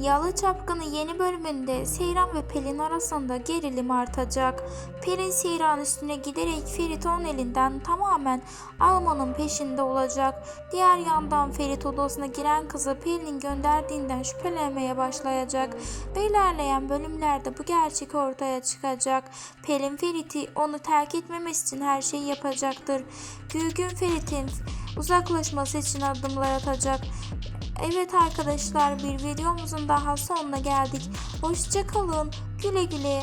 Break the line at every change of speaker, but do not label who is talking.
Yalı Çapkını yeni bölümünde Seyran ve Pelin arasında gerilim artacak. Pelin Seyran üstüne giderek Ferit onun elinden tamamen almanın peşinde olacak. Diğer yandan Ferit odasına giren kızı Pelin'in gönderdiğinden şüphelenmeye başlayacak. Ve ilerleyen bölümlerde bu gerçek ortaya çıkacak. Pelin Ferit'i onu terk etmemesi için her şeyi yapacaktır. Gülgün Ferit'in uzaklaşması için adımlar atacak. Evet arkadaşlar bir videomuzun daha sonuna geldik. Hoşçakalın. Güle güle.